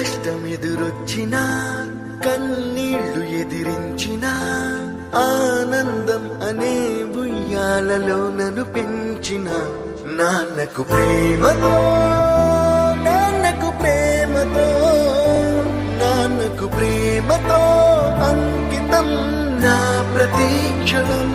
కష్టమెదురొచ్చినా కన్నీళ్ళు ఎదిరించినా ఆనందం అనే బుయ్యాలలో నన్ను పెంచిన. నాన్నకు ప్రేమతో నాన్నకు ప్రేమతో నాన్నకు ప్రేమతో అంకితం నా ప్రతీక్షణం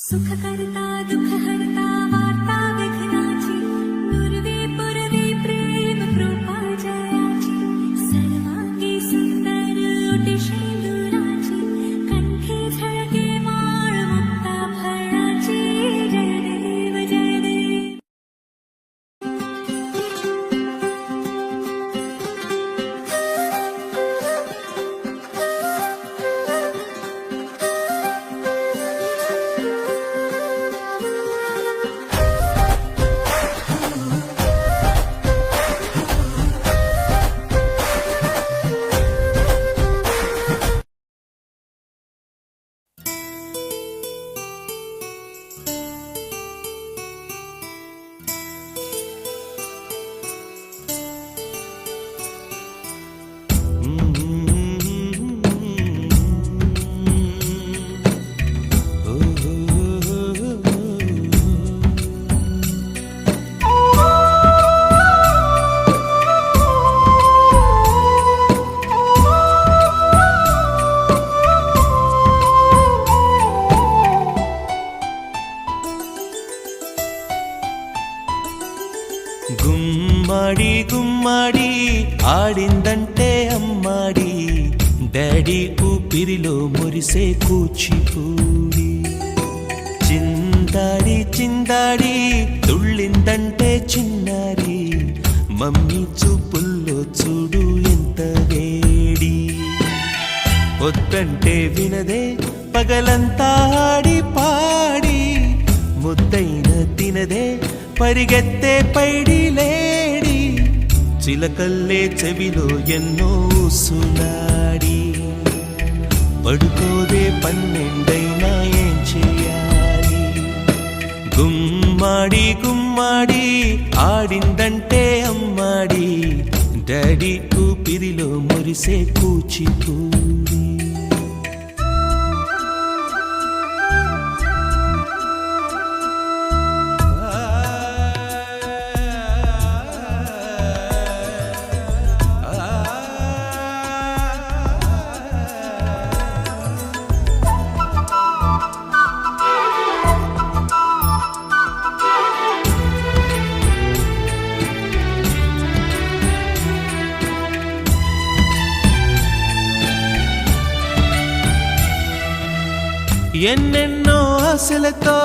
सुख करता दुख हरता वार्ता గుమ్మడి గుమ్మడి ఆడిందంటే అమ్మాడి. డాడీ ఊపిరిలో మురిసే కూచిపూడి. చిందాడి చిందాడి తుళ్ళిందంటే చిన్నారి. మమ్మీ చూపుల్లో చూడు ఎంత వేడి. వద్దంటే వినదే పగలంతా ఆడి పాడి. ముద్దైన తినదే పరిగెత్తే పైడి లేడి చిలకల్లే చెవిలో ఎన్నో సునాడి పడుకోదే పన్నెండైనా ఏం చేయాలి? గుమ్మాడి గుమ్మాడి ఆడిందంటే అమ్మాడి. డాడీ ఊపిరిలో మురిసే కూచిపూ ఎన్నెన్నో ఆశలతో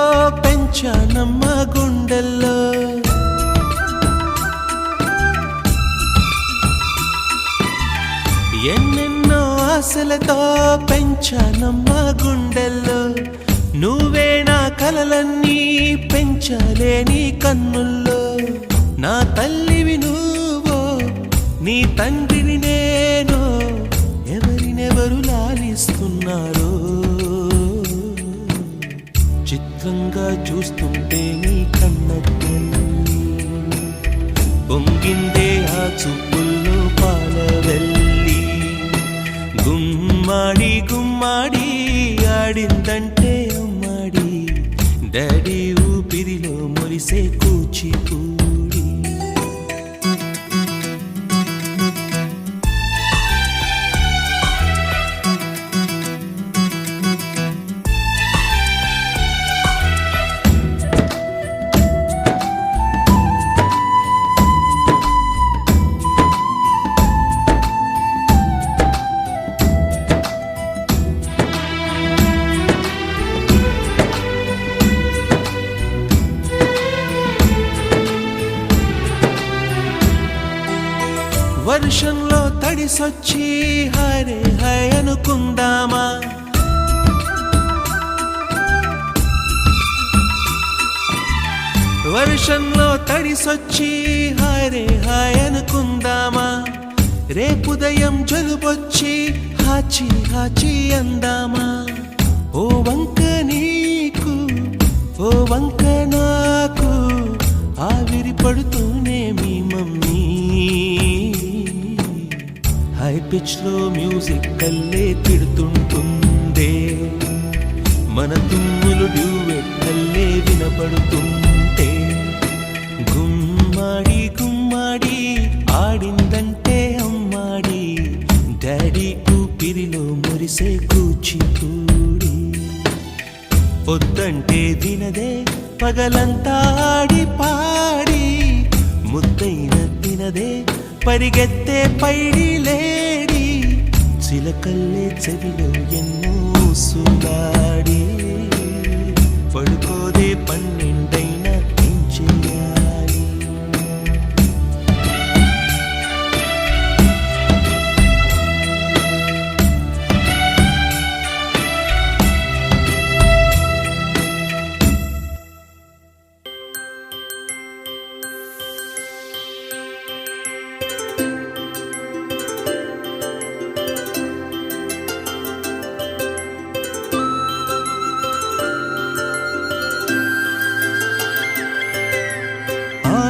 పెంచానమ్మ గుండెల్లో. ఎన్నెన్నో ఆశలతో పెంచానమ్మ గుండెల్లో. నువ్వే నా కలలన్నీ పెంచలేని నీ కన్నుల్లో. నా తల్లివి నువ్వు నీ తండ్రి చూస్తుంటే నీ కన్నట్టు. పొంగిందే ఆ చూపు వర్షంలో తడిసొచ్చి హరే హై అనుకుందామా? వర్షంలో తడిసొచ్చి హరే హాయ్ అనుకుందామా? రేపుదయం జలుబొచ్చి హాచి హాచి అందామా? ఓ వంక నీకు ఓ వంక నాకు ఆవిరి పడుతూనే మీ మమ్మీ. హై పిచ్ మ్యూజిక్ కల్లే తిడుతుంటుందే. మన తుమ్ములు డ్యూవెట్ కల్లే వినపడుతుంటే. గుమ్మాడి గుమ్మాడి ఆడిందంటే అమ్మాడి. డాడీ కూపిరిలో మురిసే కూచిపూడి పొద్దంటే తినదే పగలంతా ఆడి పాడి. ముద్దైన తినదే పరిగెత్తే పైడి లేడి చిలకల్లే చెవిలో ఎన్నో సులాడి పడుకోదే పన్నెండు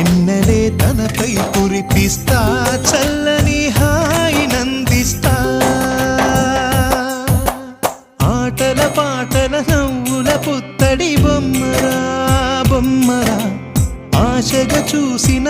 వెన్నెలే తనపై కురిపిస్తా చల్లని హాయి నందిస్తా. ఆటల పాటల నవ్వుల పుత్తడి బొమ్మరా బొమ్మరా. ఆశగా చూసిన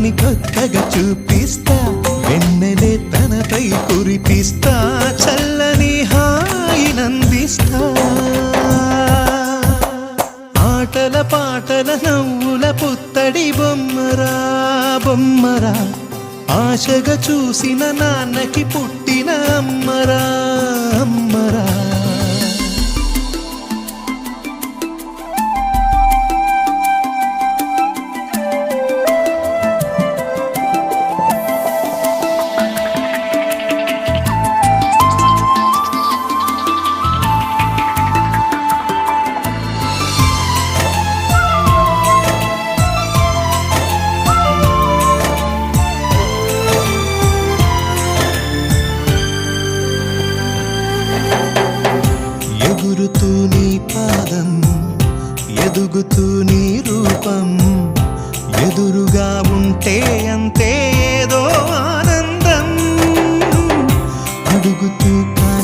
లోకాన్ని కొత్తగా చూపిస్తా. వెన్నెలే తనపై కురిపిస్తా. చల్లని హాయి నందిస్తా. ఆటల పాటల నవ్వుల పుత్తడి బొమ్మరా బొమ్మరా. ఆశగా చూసిన నాన్నకి పుట్టిన అమ్మరా.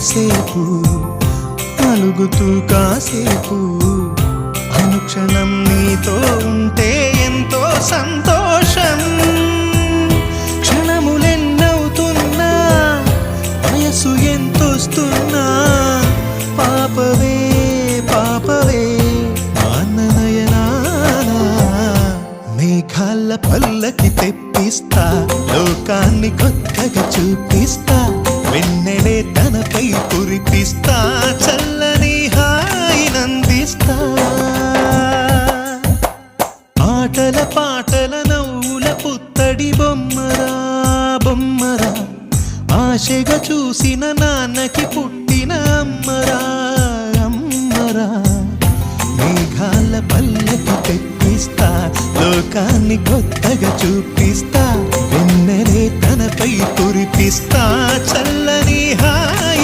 కాసేపు అలుగుతూ కాసేపు అనుక్షణం నీతో ఉంటే ఎంతో సంతోషం. క్షణములెన్నవుతున్నా వయసు ఎంతొస్తున్నా పాపవే పాపవే మాన్ననయనా మేఘాల పల్లకి తెప్పిస్తా లోకాన్ని కొత్త ఆటల పాటల నవ్వుల పుత్తడి బొమ్మరా బొమ్మరా. ఆశగా చూసిన నాన్నకి పుట్టిన అమ్మరా అమ్మరా. మేఘాల పల్లెకి తెప్పిస్తా లోకాన్ని కొత్తగా చూపిస్తా వెన్నెలే తనపై కురిపిస్తా చల్లని హాయ్